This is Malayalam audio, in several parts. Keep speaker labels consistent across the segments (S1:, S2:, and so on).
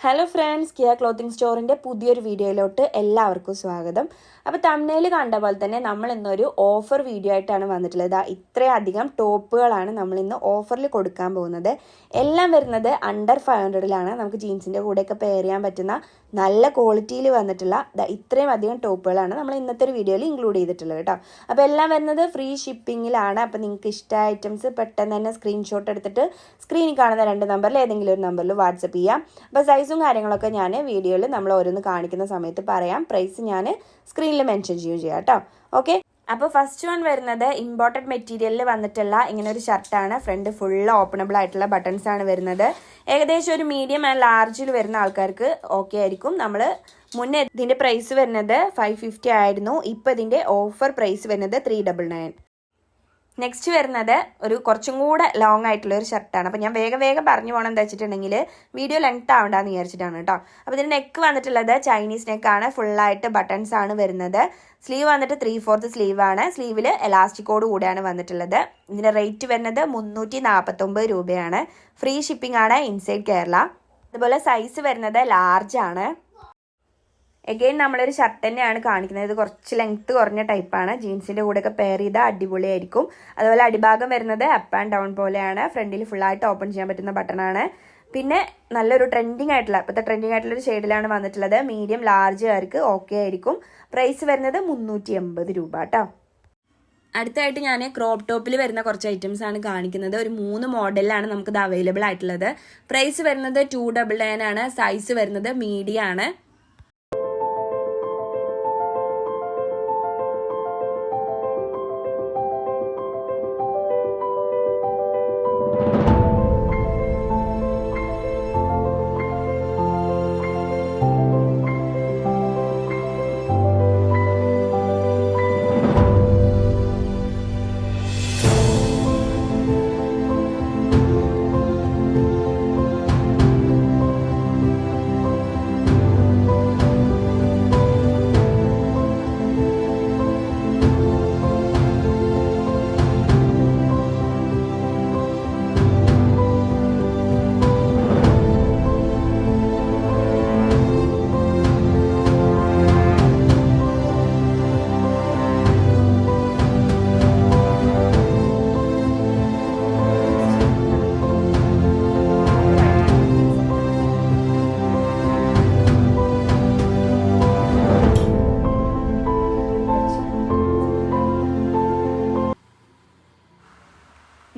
S1: ഹലോ ഫ്രണ്ട്സ് കിയ ക്ലോത്തിങ് സ്റ്റോറിന്റെ പുതിയൊരു വീഡിയോയിലോട്ട് എല്ലാവർക്കും സ്വാഗതം. അപ്പോൾ തമിഴ്നയിൽ കണ്ട പോലെ തന്നെ നമ്മൾ ഇന്നൊരു ഓഫർ വീഡിയോ ആയിട്ടാണ് വന്നിട്ടുള്ളത്. ഇത്രയധികം ടോപ്പുകളാണ് നമ്മൾ ഇന്ന് ഓഫറിൽ കൊടുക്കാൻ പോകുന്നത്. എല്ലാം വരുന്നത് അണ്ടർ ഫൈവ് ഹൺഡ്രഡിലാണ് നമുക്ക് ജീൻസിന്റെ കൂടെയൊക്കെ പെയർ ചെയ്യാൻ പറ്റുന്ന നല്ല ക്വാളിറ്റിയിൽ വന്നിട്ടുള്ള ഇത്രയും അധികം ടോപ്പുകളാണ് നമ്മൾ ഇന്നത്തെ ഒരു വീഡിയോയിൽ ഇൻക്ലൂഡ് ചെയ്തിട്ടുള്ളത് കേട്ടോ അപ്പോൾ എല്ലാം വരുന്നത് ഫ്രീ ഷിപ്പിങ്ങിലാണ് അപ്പോൾ നിങ്ങൾക്ക് ഇഷ്ടമായ ഐറ്റംസ് പെട്ടെന്ന് തന്നെ സ്ക്രീൻഷോട്ട് എടുത്തിട്ട് സ്ക്രീനിൽ കാണുന്ന രണ്ട് നമ്പറിൽ ഏതെങ്കിലും ഒരു നമ്പറിൽ വാട്സപ്പ് ചെയ്യാം. അപ്പോൾ സൈസും കാര്യങ്ങളൊക്കെ ഞാൻ വീഡിയോയിൽ നമ്മൾ ഓരോന്ന് കാണിക്കുന്ന സമയത്ത് പറയാം. പ്രൈസ് ഞാൻ സ്ക്രീനിൽ മെൻഷൻ ചെയ്യുകയും ചെയ്യാം കേട്ടോ. ഓക്കെ അപ്പോൾ ഫസ്റ്റ് വൺ വരുന്നത് ഇമ്പോർട്ടന്റ് മെറ്റീരിയലിൽ വന്നിട്ടുള്ള ഇങ്ങനെ ഒരു ഷർട്ടാണ് ഫ്രണ്ട് ഫുള്ള് ഓപ്പണബിൾ ആയിട്ടുള്ള ബട്ടൺസ് ആണ് വരുന്നത്. ഏകദേശം ഒരു മീഡിയം ആൻഡ് ലാർജിൽ വരുന്ന ആൾക്കാർക്ക് ഓക്കെ ആയിരിക്കും. നമ്മൾ മുന്നേ ഇതിന്റെ പ്രൈസ് വരുന്നത് ഫൈവ് ഫിഫ്റ്റി ആയിരുന്നു. ഇപ്പോൾ ഇതിന്റെ ഓഫർ പ്രൈസ് വരുന്നത് ത്രീ ഡബിൾ നയൻ നെക്സ്റ്റ് വരുന്നത് ഒരു കുറച്ചും കൂടെ ലോങ് ആയിട്ടുള്ള ഒരു ഷർട്ടാണ് അപ്പോൾ ഞാൻ വേഗം വേഗം പറഞ്ഞു പോകണം എന്താ വെച്ചിട്ടുണ്ടെങ്കിൽ വീഡിയോ ലെങ്ത് ആവണ്ടെന്ന് വിചാരിച്ചിട്ടാണ് കേട്ടോ അപ്പോൾ ഇതിന്റെ നെക്ക് വന്നിട്ടുള്ളത് ചൈനീസ് നെക്കാണ് ഫുള്ളായിട്ട് ബട്ടൺസ് ആണ് വരുന്നത്. സ്ലീവ് വന്നിട്ട് ത്രീ ഫോർത്ത് സ്ലീവ് ആണ് സ്ലീവിൽ എലാസ്റ്റിക്കോട് കൂടെയാണ് വന്നിട്ടുള്ളത്. ഇതിന്റെ റേറ്റ് വരുന്നത് മുന്നൂറ്റി നാൽപ്പത്തൊമ്പത് രൂപയാണ്. ഫ്രീ ഷിപ്പിംഗ് ആണ് ഇൻസൈഡ് കേരള. അതുപോലെ സൈസ് വരുന്നത് ലാർജ് ആണ്. എഗെയിൻ നമ്മളൊരു ഷർട്ട് തന്നെയാണ് കാണിക്കുന്നത്. ഇത് കുറച്ച് ലെങ്ത് കുറഞ്ഞ ടൈപ്പാണ് ജീൻസിന്റെ കൂടെയൊക്കെ പെയർ ചെയ്താൽ അടിപൊളിയായിരിക്കും. അതുപോലെ അടിഭാഗം വരുന്നത് അപ്പ് ആൻഡ് ഡൗൺ പോലെയാണ്. ഫ്രണ്ടിൽ ഫുള്ളായിട്ട് ഓപ്പൺ ചെയ്യാൻ പറ്റുന്ന ബട്ടണാണ് പിന്നെ നല്ലൊരു ട്രെൻഡിങ് ആയിട്ടുള്ള ഇപ്പോഴത്തെ ട്രെൻഡിങ് ആയിട്ടുള്ള ഒരു ഷെയ്ഡിലാണ് വന്നിട്ടുള്ളത്. മീഡിയം ലാർജ് ആർക്ക് ഓക്കെ ആയിരിക്കും. പ്രൈസ് വരുന്നത് മുന്നൂറ്റി എൺപത് രൂപ കേട്ടോ അടുത്തായിട്ട് ഞാൻ ക്രോപ്പ് ടോപ്പിൽ വരുന്ന കുറച്ച് ഐറ്റംസ് ആണ് കാണിക്കുന്നത്. ഒരു മൂന്ന് മോഡലിലാണ് നമുക്കിത് അവൈലബിൾ ആയിട്ടുള്ളത്. പ്രൈസ് വരുന്നത് ടു ഡബിൾ നയൻ ആണ്. സൈസ് വരുന്നത് മീഡിയം ആണ്.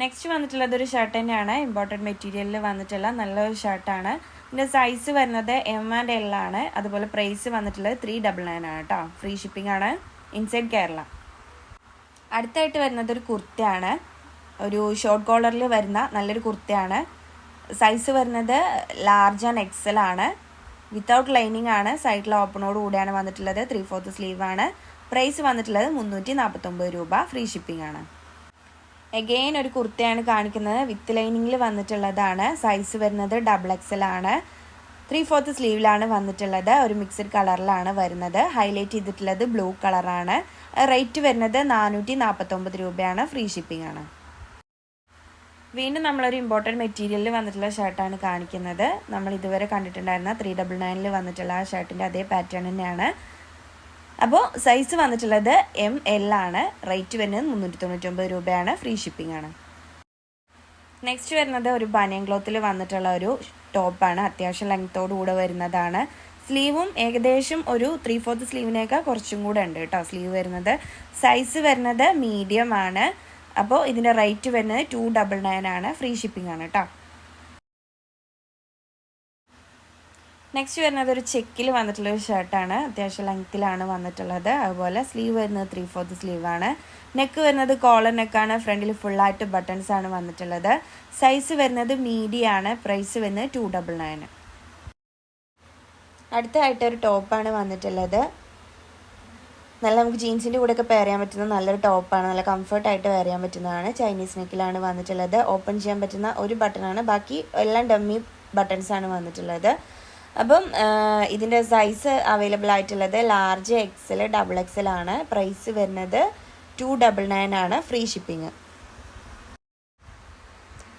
S1: നെക്സ്റ്റ് വന്നിട്ടുള്ളത് ഒരു ഷർട്ട് തന്നെയാണ്. ഇമ്പോർട്ടന്റ് മെറ്റീരിയലിൽ വന്നിട്ടുള്ള നല്ലൊരു ഷർട്ടാണ് ഇതിന്റെ സൈസ് വരുന്നത് എം ആൻഡ് എൽ ആണ്. അതുപോലെ പ്രൈസ് വന്നിട്ടുള്ളത് ത്രീ ഡബിൾ നയൻ ആണ് കേട്ടോ ഫ്രീ ഷിപ്പിംഗ് ആണ്. ഇൻസൈഡ് കേരള അടുത്തായിട്ട് വരുന്നത് ഒരു കുർത്തയാണ്. ഒരു ഷോർട്ട് കോളറിൽ വരുന്ന നല്ലൊരു കുർത്തയാണ്. സൈസ് വരുന്നത് ലാർജ് ആൻഡ് എക്സൽ ആണ്. വിത്തൗട്ട് ലൈനിങ് ആണ്. സൈഡിൽ ഓപ്പണോട് കൂടിയാണ് വന്നിട്ടുള്ളത്. ത്രീ ഫോർത്ത് സ്ലീവ് ആണ്. പ്രൈസ് വന്നിട്ടുള്ളത് മുന്നൂറ്റി നാൽപ്പത്തൊമ്പത് രൂപ. ഫ്രീ ഷിപ്പിംഗ് ആണ്. എഗെയിൻ ഒരു കുർത്തയാണ് കാണിക്കുന്നത്. വിത്ത് ലൈനിങ്ങിൽ വന്നിട്ടുള്ളതാണ്. സൈസ് വരുന്നത് ഡബിൾ എക്സൽ ആണ്. ത്രീ ഫോർത്ത് സ്ലീവിലാണ് വന്നിട്ടുള്ളത്. ഒരു മിക്സഡ് കളറിലാണ് വരുന്നത്. ഹൈലൈറ്റ് ചെയ്തിട്ടുള്ളത് ബ്ലൂ കളറാണ് റേറ്റ് വരുന്നത് നാനൂറ്റി നാൽപ്പത്തൊമ്പത് രൂപയാണ്. ഫ്രീ ഷിപ്പിംഗ് ആണ്. വീണ്ടും നമ്മളൊരു ഇമ്പോർട്ടന്റ് മെറ്റീരിയലിൽ വന്നിട്ടുള്ള ഷർട്ടാണ് കാണിക്കുന്നത്. നമ്മൾ ഇതുവരെ കണ്ടിട്ടുണ്ടായിരുന്ന ത്രീ ഡബിൾ നയനിൽ വന്നിട്ടുള്ള ആ ഷർട്ടിന്റെ അതേ പാറ്റേൺ തന്നെയാണ്. അപ്പോൾ സൈസ് വന്നിട്ടുള്ളത് എം എൽ ആണ്. റേറ്റ് വരുന്നത് മുന്നൂറ്റി തൊണ്ണൂറ്റൊമ്പത് രൂപയാണ്. ഫ്രീ ഷിപ്പിംഗ് ആണ്. നെക്സ്റ്റ് വരുന്നത് ഒരു ബനിയൻ ക്ലോത്തിൽ വന്നിട്ടുള്ള ഒരു ടോപ്പാണ് അത്യാവശ്യം ലെങ്ത്തോടു കൂടെ വരുന്നതാണ്. സ്ലീവും ഏകദേശം ഒരു ത്രീ ഫോർത്ത് സ്ലീവിനേക്കാൾ കുറച്ചും കൂടെ ഉണ്ട് കേട്ടോ സ്ലീവ് വരുന്നത്. സൈസ് വരുന്നത് മീഡിയം ആണ്. അപ്പോൾ ഇതിന്റെ റേറ്റ് വരുന്നത് ടു ഡബിൾ നയൻ ആണ്. ഫ്രീ ഷിപ്പിംഗ് ആണ് കേട്ടോ. നെക്സ്റ്റ് വരുന്നത് ഒരു ചെക്കിൽ വന്നിട്ടുള്ള ഒരു ഷർട്ടാണ് അത്യാവശ്യം ലെങ്ത്തിലാണ് വന്നിട്ടുള്ളത്. അതുപോലെ സ്ലീവ് വരുന്നത് ത്രീ ഫോർത്ത് സ്ലീവ് ആണ്. നെക്ക് വരുന്നത് കോളർ നെക്കാണ് ഫ്രണ്ടിൽ ഫുള്ളായിട്ട് ബട്ടൺസ് ആണ് വന്നിട്ടുള്ളത്. സൈസ് വരുന്നത് മീഡിയം ആണ്. പ്രൈസ് വരുന്നത് ടു ഡബിൾ നയൻ അടുത്തായിട്ട് ഒരു ടോപ്പാണ് വന്നിട്ടുള്ളത്. നല്ല നമുക്ക് ജീൻസിന്റെ കൂടെയൊക്കെ പെയർ ചെയ്യാൻ പറ്റുന്ന നല്ലൊരു ടോപ്പാണ് നല്ല കംഫർട്ടായിട്ട് വെയർ ചെയ്യാൻ പറ്റുന്നതാണ്. ചൈനീസ് നെക്കിലാണ് വന്നിട്ടുള്ളത്. ഓപ്പൺ ചെയ്യാൻ പറ്റുന്ന ഒരു ബട്ടണാണ് ബാക്കി എല്ലാം ഡമ്മി ബട്ടൺസ് ആണ് വന്നിട്ടുള്ളത്. അപ്പം ഇതിന്റെ സൈസ് അവൈലബിൾ ആയിട്ടുള്ളത് ലാർജ് എക്സൽ ഡബിൾ എക്സൽ ആണ്. പ്രൈസ് വരുന്നത് ടു ഡബിൾ നയൻ ആണ്. ഫ്രീ ഷിപ്പിംഗ്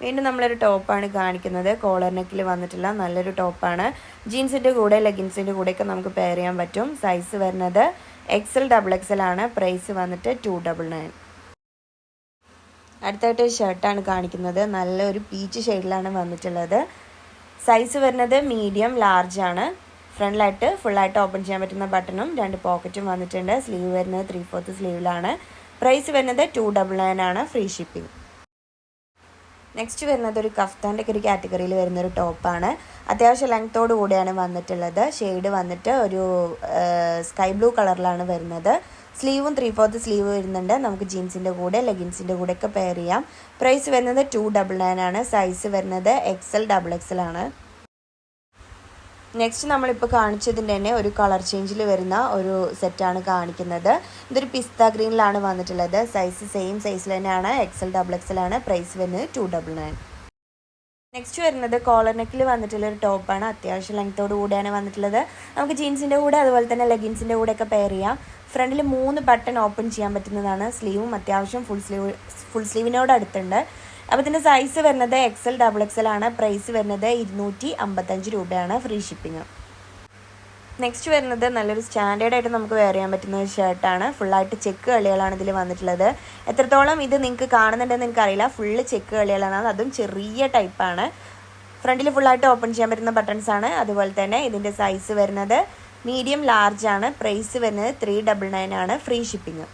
S1: വീണ്ടും നമ്മളൊരു ടോപ്പാണ് കാണിക്കുന്നത്. കോളർ നെക്കിൽ വന്നിട്ടുള്ള നല്ലൊരു ടോപ്പാണ് ജീൻസിന്റെ കൂടെ ലെഗിൻസിന്റെ കൂടെയൊക്കെ നമുക്ക് പെയർ ചെയ്യാൻ പറ്റും. സൈസ് വരുന്നത് എക്സൽ ഡബിൾ എക്സൽ ആണ്. പ്രൈസ് വന്നിട്ട് ടു ഡബിൾ നയൻ അടുത്തായിട്ട് ഷർട്ടാണ് കാണിക്കുന്നത്. നല്ലൊരു പീച്ച് ഷെയ്ഡിലാണ് വന്നിട്ടുള്ളത്. സൈസ് വരുന്നത് മീഡിയം ലാർജ് ആണ്. ഫ്രണ്ടിലായിട്ട് ഫുള്ളായിട്ട് ഓപ്പൺ ചെയ്യാൻ പറ്റുന്ന ബട്ടണും രണ്ട് പോക്കറ്റും വന്നിട്ടുണ്ട്. സ്ലീവ് വരുന്നത് ത്രീ ഫോർത്ത് സ്ലീവിലാണ് പ്രൈസ് വരുന്നത് ടു ഡബിൾ നയൻ ആണ് ഫ്രീ ഷിപ്പിംഗ് നെക്സ്റ്റ് വരുന്നത് ഒരു കഫ്താന്റെ ഒരു കാറ്റഗറിയിൽ വരുന്ന ഒരു ടോപ്പാണ് അത്യാവശ്യം ലെങ്ത്തോട് കൂടിയാണ് വന്നിട്ടുള്ളത്. ഷെയ്ഡ് വന്നിട്ട് ഒരു സ്കൈ ബ്ലൂ കളറിലാണ് വരുന്നത്. സ്ലീവും ത്രീ ഫോർത്ത് സ്ലീവ് വരുന്നുണ്ട്. നമുക്ക് ജീൻസിന്റെ കൂടെ ലെഗിൻസിന്റെ കൂടെ ഒക്കെ പെയർ ചെയ്യാം. പ്രൈസ് വരുന്നത് ടു ഡബിൾ നയൻ ആണ്. സൈസ് വരുന്നത് എക്സൽ ഡബിൾ എക്സൽ ആണ്. നെക്സ്റ്റ് നമ്മളിപ്പോൾ കാണിച്ചതിന്റെ തന്നെ ഒരു കളർ ചേഞ്ചിൽ വരുന്ന ഒരു സെറ്റാണ് കാണിക്കുന്നത്. ഇതൊരു പിസ്ത ഗ്രീനിലാണ് വന്നിട്ടുള്ളത്. സൈസ് സെയിം സൈസിൽ തന്നെയാണ്. എക്സൽ ഡബിൾ എക്സൽ ആണ്. പ്രൈസ് വരുന്നത് ടു ഡബിൾ നയൻ നെക്സ്റ്റ് വരുന്നത് കോളർ നെക്കിൽ വന്നിട്ടുള്ള ഒരു ടോപ്പാണ് അത്യാവശ്യം ലെങ്ത്തോട് കൂടിയാണ് വന്നിട്ടുള്ളത്. നമുക്ക് ജീൻസിന്റെ കൂടെ അതുപോലെ തന്നെ ലെഗിൻസിന്റെ കൂടെ ഒക്കെ പെയർ ചെയ്യാം. ഫ്രണ്ടിൽ മൂന്ന് ബട്ടൺ ഓപ്പൺ ചെയ്യാൻ പറ്റുന്നതാണ് സ്ലീവും അത്യാവശ്യം ഫുൾ സ്ലീവ് ഫുൾ സ്ലീവിനോട് അടുത്തുണ്ട്. അപ്പോൾ ഇതിന്റെ സൈസ് വരുന്നത് എക്സൽ ഡബിൾ എക്സൽ ആണ്. പ്രൈസ് വരുന്നത് ഇരുന്നൂറ്റി അമ്പത്തഞ്ച് രൂപയാണ് ഫ്രീ ഷിപ്പിംഗ് നെക്സ്റ്റ് വരുന്നത് നല്ലൊരു സ്റ്റാൻഡേർഡ് ആയിട്ട് നമുക്ക് വെയർ ചെയ്യാൻ പറ്റുന്ന ഒരു ഷർട്ടാണ് ഫുള്ളായിട്ട് ചെക്ക് കളികളാണ് ഇതിൽ വന്നിട്ടുള്ളത്. എത്രത്തോളം ഇത് നിങ്ങൾക്ക് കാണുന്നുണ്ടെന്ന് എനിക്കറിയില്ല. ഫുള്ള് ചെക്ക് കളികളാണ്. അതും ചെറിയ ടൈപ്പാണ് ഫ്രണ്ടിൽ ഫുള്ളായിട്ട് ഓപ്പൺ ചെയ്യാൻ പറ്റുന്ന ബട്ടൺസ് ആണ്. അതുപോലെ തന്നെ ഇതിന്റെ സൈസ് വരുന്നത് മീഡിയം ലാർജ് ആണ്. പ്രൈസ് വരുന്നത് ത്രീ ഡബിൾ നയൻ ആണ്. ഫ്രീ ഷിപ്പിംഗ്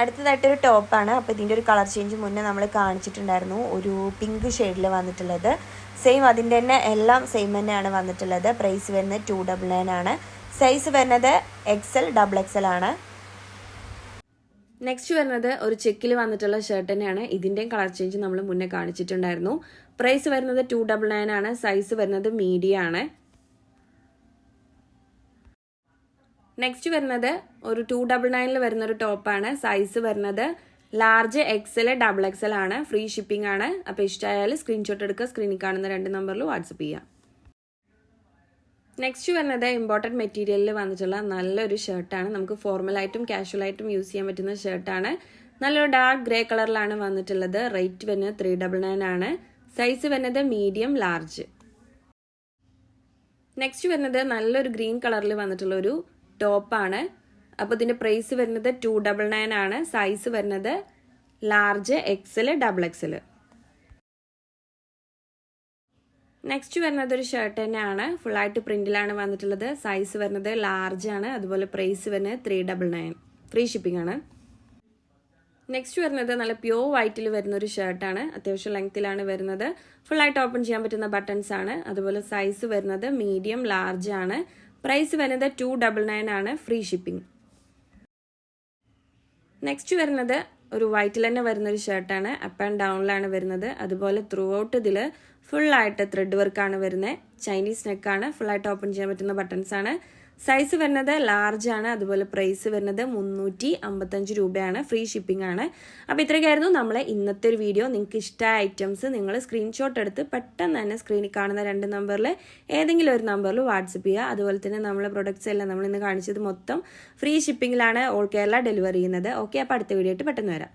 S1: അടുത്തതായിട്ടൊരു ടോപ്പാണ് അപ്പോൾ ഇതിന്റെ ഒരു കളർ ചേഞ്ച് മുന്നേ നമ്മൾ കാണിച്ചിട്ടുണ്ടായിരുന്നു. ഒരു പിങ്ക് ഷെയ്ഡിൽ വന്നിട്ടുള്ളത്. സെയിം അതിന്റെ തന്നെ എല്ലാം സെയിം തന്നെയാണ് വന്നിട്ടുള്ളത്. പ്രൈസ് വരുന്നത് ടു ഡബിൾ നയൻ ആണ്. സൈസ് വരുന്നത് എക്സൽ ഡബിൾ എക്സൽ ആണ്. നെക്സ്റ്റ് വരുന്നത് ഒരു ചെക്കിൽ വന്നിട്ടുള്ള ഷർട്ട് തന്നെയാണ്. ഇതിന്റെയും കളർ ചേഞ്ച് നമ്മൾ മുന്നേ കാണിച്ചിട്ടുണ്ടായിരുന്നു. പ്രൈസ് വരുന്നത് ടു ഡബിൾ നയൻ ആണ്. സൈസ് വരുന്നത് മീഡിയ ആണ്. നെക്സ്റ്റ് വരുന്നത് ഒരു ടു ഡബിൾ നയനിൽ വരുന്ന ഒരു ടോപ്പാണ് സൈസ് വരുന്നത് ലാർജ് എക്സൽ ഡബിൾ എക്സൽ ആണ്. ഫ്രീ ഷിപ്പിംഗ് ആണ്. അപ്പോൾ ഇഷ്ടമായാൽ സ്ക്രീൻഷോട്ട് എടുക്കുക. സ്ക്രീനിൽ കാണുന്ന രണ്ട് നമ്പറിൽ വാട്സപ്പ് ചെയ്യാം. നെക്സ്റ്റ് വരുന്നത് ഇമ്പോർട്ടന്റ് മെറ്റീരിയലിൽ വന്നിട്ടുള്ള നല്ലൊരു ഷർട്ടാണ് നമുക്ക് ഫോർമലായിട്ടും കാഷ്വലായിട്ടും യൂസ് ചെയ്യാൻ പറ്റുന്ന ഷർട്ടാണ് നല്ലൊരു ഡാർക്ക് ഗ്രേ കളറിലാണ് വന്നിട്ടുള്ളത്. റേറ്റ് വരുന്നത് ത്രീ ഡബിൾ നയൻ ആണ്. സൈസ് വരുന്നത് മീഡിയം ലാർജ് നെക്സ്റ്റ് വരുന്നത് നല്ലൊരു ഗ്രീൻ കളറിൽ വന്നിട്ടുള്ള ഒരു ടോപ്പാണ്. അപ്പോൾ ഇതിന്റെ പ്രൈസ് വരുന്നത് ടു ഡബിൾ നയൻ ആണ്. സൈസ് വരുന്നത് large XL double XL next വരുന്നത് ഒരു ഷർട്ട് തന്നെയാണ്. ഫുള്ളായിട്ട് പ്രിന്റിലാണ് വന്നിട്ടുള്ളത്. സൈസ് വരുന്നത് ലാർജ് ആണ്. അതുപോലെ പ്രൈസ് വരുന്നത് three double nine. Free shipping ആണ്. നെക്സ്റ്റ് വരുന്നത് നല്ല പ്യോർ വൈറ്റിൽ വരുന്ന ഒരു ഷർട്ടാണ്. അത്യാവശ്യം ലെങ്ത്തിലാണ് വരുന്നത്. ഫുള്ളായിട്ട് ഓപ്പൺ ചെയ്യാൻ പറ്റുന്ന ബട്ടൺസ് ആണ്. അതുപോലെ സൈസ് വരുന്നത് മീഡിയം ലാർജ് ആണ്. പ്രൈസ് വരുന്നത് ടു ഡബിൾ നയൻ ആണ്. ഫ്രീ ഷിപ്പിംഗ് നെക്സ്റ്റ് വരുന്നത് ഒരു വൈറ്റിൽ തന്നെ വരുന്ന ഒരു ഷർട്ടാണ് അപ്പ് ആൻഡ് ഡൗണിലാണ് വരുന്നത്. അതുപോലെ ത്രൂ ഔട്ട് ഇതിൽ ഫുള്ളായിട്ട് ത്രെഡ് വർക്കാണ് വരുന്നത്. ചൈനീസ് നെക്കാണ് ഫുള്ളായിട്ട് ഓപ്പൺ ചെയ്യാൻ പറ്റുന്ന ബട്ടൺസ് ആണ്. സൈസ് വരുന്നത് ലാർജ് ആണ് അതുപോലെ പ്രൈസ് വരുന്നത് മുന്നൂറ്റി അമ്പത്തഞ്ച് രൂപയാണ് ഫ്രീ ഷിപ്പിംഗ് ആണ്. അപ്പോൾ ഇത്രയൊക്കെയായിരുന്നു നമ്മളെ ഇന്നത്തെ ഒരു വീഡിയോ നിങ്ങൾക്ക് ഇഷ്ടമായ ഐറ്റംസ് നിങ്ങൾ സ്ക്രീൻഷോട്ട് എടുത്ത് പെട്ടെന്ന് തന്നെ സ്ക്രീനിൽ കാണുന്ന രണ്ട് നമ്പറിൽ ഏതെങ്കിലും ഒരു നമ്പറിൽ വാട്സപ്പ് ചെയ്യുക. അതുപോലെ തന്നെ നമ്മളെ പ്രൊഡക്ട്സ് എല്ലാം നമ്മൾ ഇന്ന് കാണിച്ചത് മൊത്തം ഫ്രീ ഷിപ്പിംഗിലാണ് ഓൾ കേരള ഡെലിവറി ചെയ്യുന്നത്. ഓക്കെ അപ്പോൾ അടുത്ത വീഡിയോ ആയിട്ട് പെട്ടെന്ന് വരാം.